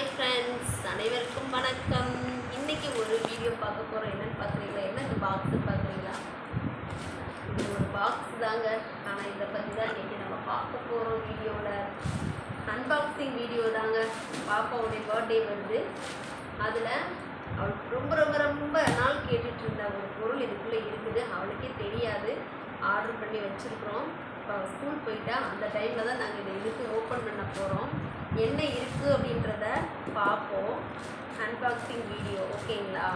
Hi friends அனைவருக்கும் வணக்கம். இன்றைக்கி ஒரு வீடியோ பார்க்க போகிறோம் என்னன்னு பார்க்குறீங்களா? என்ன இந்த பாக்ஸ் பார்க்குறீங்களா? இது ஒரு பாக்ஸ் தாங்க. ஆனால் இதை பற்றி தான் இன்றைக்கி நம்ம பார்க்க போகிறோம் வீடியோவில் அன்பாக்சிங் வீடியோ தாங்க. பாப்பாவுடைய பர்த்டே வருது. அதில் அவளுக்கு ரொம்ப ரொம்ப ரொம்ப நாள் கேட்டுட்டு இருந்த ஒரு பொருள் இதுக்குள்ளே இருக்குது. அவளுக்கே தெரியாது. ஆர்டர் பண்ணி வச்சுருக்குறோம். இப்போ அவள் ஸ்கூல் போயிட்டா. அந்த டைமில் தான் நாங்கள் இதை இதுக்கு ஓப்பன் பண்ண போகிறோம் என்ன இருக்குது அப்படின்றத பார்ப்போம். அன்பாக்சிங் வீடியோ ஓகேங்களா?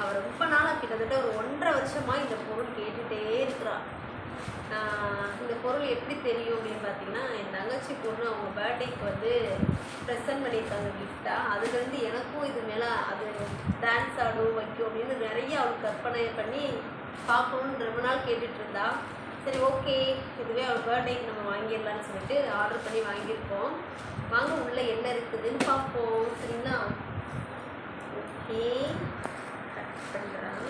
அவள் ரொம்ப நாளாக கிட்டத்தட்ட ஒரு ஒன்றரை வருஷமாக இந்த பொருள் கேட்டுகிட்டே இருக்கிறார் இந்த பொருள் எப்படி தெரியும் அப்படின்னு பார்த்தீங்கன்னா என் தங்கச்சி பொண்ணு அவங்க பர்த்டேக்கு வந்து ப்ரெசன்ட் பண்ணியிருக்காங்க கிஃப்டாக அதுலேருந்து எனக்கும் இது மேலே அது டான்ஸ் ஆடும் வைக்கும் அப்படின்னு நிறைய அவள் கற்பனை பண்ணி பார்க்கணுன்னு ரொம்ப நாள் கேட்டுட்ருந்தா சரி ஓகே இதுவே அவள் பர்த்டேக்கு நம்ம வாங்கிடலாம்னு சொல்லிட்டு ஆர்டர் பண்ணி வாங்கியிருக்கோம். வாங்க உள்ளே என்ன இருக்குதுன்னு பார்ப்போம். சரிங்களா? ஓகே கட் பண்ணுறேன்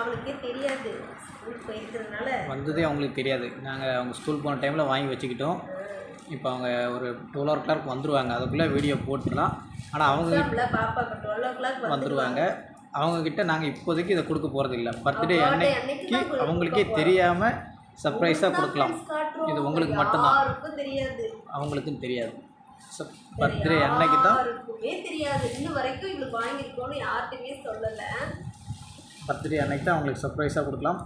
அவளுக்கே தெரியாது. ஸ்கூல் போயிருக்கிறதுனால. வந்ததே அவங்களுக்கு தெரியாது. நாங்கள் அவங்க ஸ்கூல் போன டைமில் வாங்கி வச்சுக்கிட்டோம். இப்போ அவங்க ஒரு டுவெல் ஓ கிளாக் வந்துடுவாங்க அதுக்குள்ளே வீடியோ போட்டுடலாம். ஆனால் அவங்க பாப்பா டுவெல் ஓ கிளாக் வந்துடுவாங்க அவங்கக்கிட்ட நாங்கள் இப்போதைக்கு இதை கொடுக்க போகிறது இல்லை. பர்த்டே அன்னைக்கு அவங்களுக்கே. தெரியாமல் சர்ப்ரைஸாக கொடுக்கலாம். இது உங்களுக்கு மட்டும்தான். அவங்களுக்கும் தெரியாது. பர்த்டே அன்னைக்கு தான் தெரியாது. இன்னும் வரைக்கும் இவளுக்கு வாங்கியிருக்கோம்னு யார்கிட்டயுமே சொல்லலை. பர்த்டே அன்னைக்கு தான் அவங்களுக்கு சர்ப்ரைஸாக கொடுக்கலாம்.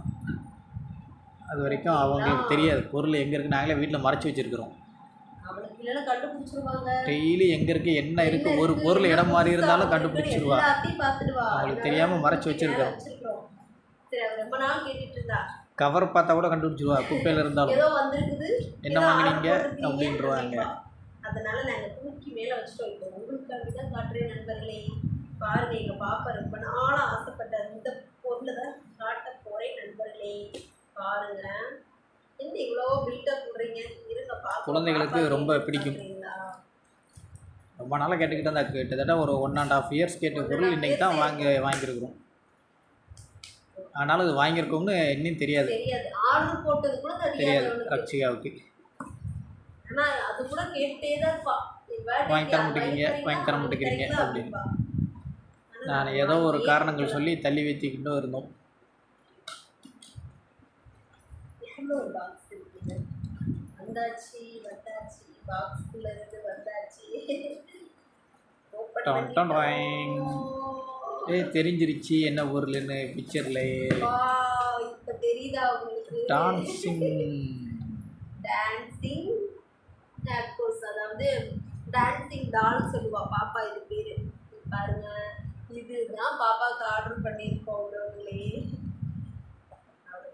அது வரைக்கும் அவங்களுக்கு தெரியாது. பொருள் எங்கே இருக்குது நாங்களே வீட்டில் மறைச்சி வச்சுருக்கிறோம். இல்லைன்னா கண்டுபிடிச்சிருவாங்க. டெய்லி எங்கே இருக்குது என்ன இருக்குது ஒரு பொருள் இடம் மாறி இருந்தாலும் கண்டுபிடிச்சிருவா. எல்லாத்தையும் பார்த்துடுவா. அவளுக்கு அதனால தெரியாம மறைச்சு வச்சிருக்கோம். ரொம்ப நாள் கேட்டுட்டு இருந்தா. கவர் பார்த்தா கூட கண்டுபிடிச்சிருவா குப்பையில் இருந்தாலும். ஏதோ வந்திருக்குது. என்ன வாங்குனீங்க அப்படின்றவாங்க. அதனால நாங்க தூக்கி மேல வச்சுட்டோம். இப்போ உங்களுக்காக தான் காட்டுறேன் நண்பர்களே. பாருங்க எங்க பாப்பா குழந்தைகளுக்கு ரொம்ப பிடிக்கும். ரொம்ப நாளாக கேட்டுக்கிட்டு இருந்தா கிட்டத்தட்ட ஒரு ஒன் அண்ட் ஆஃப் இயர்ஸ் கேட்ட பொருள் இன்றைக்கி தான் வாங்கி வாங்கியிருக்கிறோம். ஆனாலும் இது வாங்கியிருக்கோம்னு இன்னும் தெரியாது. தெரியாது. ரக்ஷிகாவுக்கு வாங்கி தர மாட்டேங்கிறீங்க, வாங்கி தர மாட்டேங்கிறீங்க அப்படின்னு. நான் ஏதோ ஒரு காரணங்கள் சொல்லி தள்ளி வச்சுக்கிட்டும் இருந்தோம் எவ்வளோ ஒரு பாக்ஸ் இருக்குது வந்தாச்சு வந்தாச்சு பாக்ஸ்குள்ள இருந்து வந்தாச்சு ஓப்பன் டன் டன் டாயிங். ஏய் தெரிஞ்சிருச்சு என்ன பொருள்னு பிக்சரில் இப்போ தெரியுதா உங்களுக்கு? டான்சிங் டான்சிங் கோர்ஸ் அதாவது டான்சிங் டால் சொல்லுவா பாப்பா இது பேரு. பாருங்க. இதுதான் பாப்பாவுக்கு ஆர்டர் பண்ணியிருக்கோம்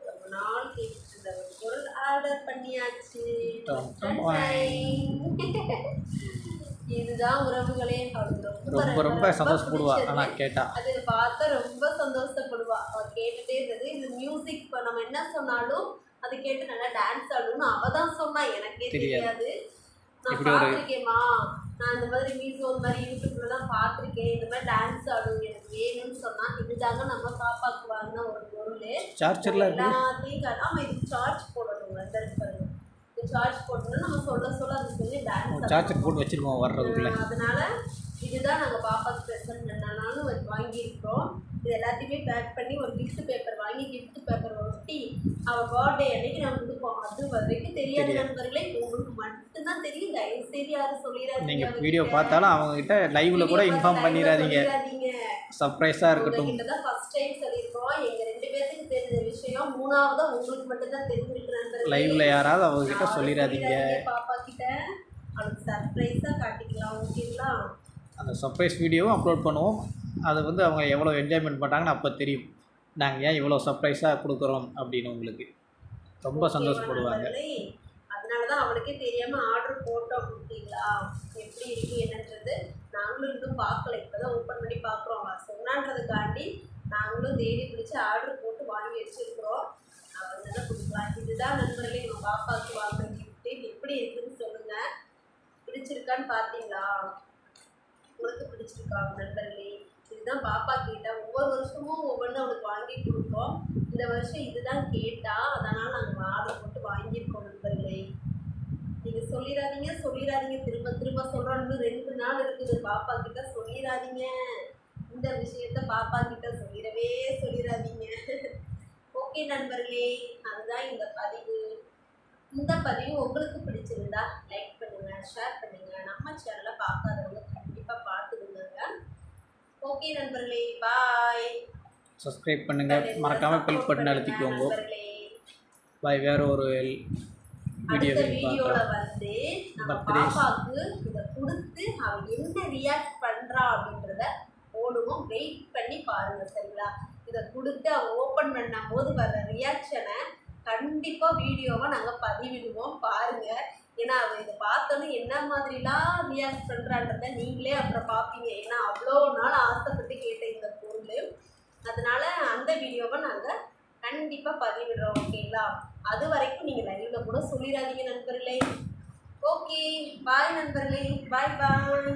ரொம்ப நாள் கேட்டுட்டு இருந்த ஒரு பொருள் ஆர்டர் பண்ணியாச்சு. இதுதான் உறவுகளே ரொம்ப ரொம்ப சந்தோஷப்படுவா. ஆனால் கேட்டா. அது பார்த்தா ரொம்ப சந்தோஷப்படுவா. அவ கேட்டுட்டே இருந்தது. இது மியூசிக் இப்போ நம்ம என்ன சொன்னாலும் அது கேட்டு நல்லா டான்ஸ் ஆடணும்னு அவ தான் சொன்னா. எனக்கே தெரியாது. நான் பார்த்துருக்கேம்மா. நான் இந்த மாதிரி மீசோ இந்த மாதிரி யூடியூப்ல தான் பார்த்துருக்கேன். இந்த மாதிரி டான்ஸ் ஆடும் எனக்கு வேணும்னு சொன்னா இதுதாங்க நம்ம பாப்பாக்கு வாங்கின ஒரு பொருள். சார்ஜரில் இருக்குது எல்லாத்தையும் கா- ஆமா இது சார்ஜ் போடணும் இந்த இருக்கு பாருங்க இது சார்ஜ் போட்டோம்னா நம்ம சொல்ல சொல்ல அது சொல்லி டான்ஸ் சார்ஜர் போட்டு வச்சுருக்கோம் வர்றதுக்குள்ளே அதனால இதுதான் நாங்கள் பாப்பாக்கு ப்ரெசென்ட் பண்ணனாலும் வாங்கியிருக்கிறோம் இது எல்லாத்தையுமே பேக் பண்ணி ஒரு gift பேப்பர் வாங்கி gift பேப்பர் ஒட்டி அவள் பர்த்டே அன்னைக்கு நாங்கள் கொடுப்போம் அது வரைக்கும் தெரியாது. நண்பர்களே உங்களுக்கு மட்டும்தான் தெரியும் தயவு செய்து யாரும் சொல்லிடாதீங்க நீங்கள். வீடியோ பார்த்தாலும் அவங்கக்கிட்ட லைவில் கூட இன்ஃபார்ம் பண்ணிடாதீங்க. சர்ப்ரைஸாக இருக்கட்டும் ஃபர்ஸ்ட் டைம் விஷயம் மூணாவதா உங்களுக்கு மட்டும் தான் தெரிஞ்சிருக்கு நண்பர்களே. லைவில் யாராவது அவங்கக்கிட்ட யாரும் சொல்லிடாதீங்க பாப்பா கிட்ட. அவளுக்கு சர்ப்ரைஸா காட்டிக்கலாம் ஓகேங்களா அந்த சர்ப்ரைஸ் வீடியோவும் அப்லோட் பண்ணுவோம். அது வந்து அவங்க எவ்வளோ என்ஜாய்மெண்ட் பண்ணுறாங்கன்னு அப்போ தெரியும். நாங்கள் ஏன் இவ்வளோ சர்ப்ரைஸாக கொடுக்குறோம் அப்படின்னு உங்களுக்கு. ரொம்ப சந்தோஷப்படுவாங்க. அதனால தான் அவளுக்கே தெரியாம ஆர்டர் போட்டோம் ஓகேங்களா எப்படி இருக்கு என்னன்றது நாங்களும் இன்னும் பார்க்கல இப்போதான் ஓப்பன் பண்ணி பார்க்குறோம் அவ சொன்னான்றதுக்காண்டி நாங்களும் தேடி பிடிச்சி ஆர்டர் போட்டு வாங்கி வச்சிருக்கிறோம் அவங்க தான் கொடுக்கலாம் இதுதான் நண்பர்களே எங்க பாப்பாவுக்கு வாங்கின கிஃப்ட் எப்படி இருக்குன்னு சொல்லுங்க பிடிச்சிருக்கான்னு பார்த்தீங்களா? உங்களுக்கு பிடிச்சிருக்கா நண்பர்களே? இதுதான் பாப்பா கேட்டா ஒவ்வொரு வருஷமும் ஒவ்வொன்று அவளுக்கு வாங்கி கொடுப்போம். இந்த வருஷம் இதுதான் கேட்டா அதனால் நாங்கள் ஆர்டர் போட்டு வாங்கியிருக்கோம் நண்பர்களே. நீங்கள் சொல்லிடாதீங்க சொல்லிடாதீங்க திரும்ப திரும்ப சொல்கிறோம் ரெண்டு நாள் இருக்குது. பாப்பா கிட்ட சொல்லிடாதீங்க இந்த விஷயத்த பாப்பா கிட்ட சொல்லிடவே சொல்லிடாதீங்க ஓகே நண்பர்களே அதுதான் இந்த பதிவு. இந்த பதிவு உங்களுக்கு பிடிச்சிருந்தா லைக் ஷேர் பண்ணுங்க. நம்ம சேனலை பார்க்காதவங்க கண்டிப்பாக பார்த்துடுங்க ஓகே நண்பர்களே பாய் சப்ஸ்கிரைப் பண்ணுங்கள் மறக்காமல் பில் பட்டன் அழுத்திக்கோங்க. பாய் வேறு ஒரு வீடியோவில் வந்து நம்ம. பாப்பாவுக்கு இதை கொடுத்து அவ என்ன ரியாக்ட் பண்றா அப்படின்றத போடுவோம். வெயிட் பண்ணி பாருங்க சரிங்களா? இதை கொடுத்து அவ ஓப்பன் பண்ணும் போது வர்ற ரியாக்ஷனை கண்டிப்பா வீடியோவை நாங்க பதிவிடுவோம். பாருங்க. ஏன்னா அவ இதை பார்த்தோன்னே என்ன மாதிரிலாம் ரியாக்ட் பண்ணுறான்றத நீங்களே அப்புறம் பார்ப்பீங்க. ஏன்னா அவ்வளோ நாள் ஆசைப்பட்டு கேட்ட இந்த பொருள். அதனால அந்த வீடியோவை நாங்கள் கண்டிப்பாக பதிவிடுறோம் ஓகேங்களா? அது வரைக்கும் நீங்கள் லைவில் கூட சொல்லிடாதீங்க நண்பர்களே. ஓகே பாய் நண்பர்களே. பாய் பாய்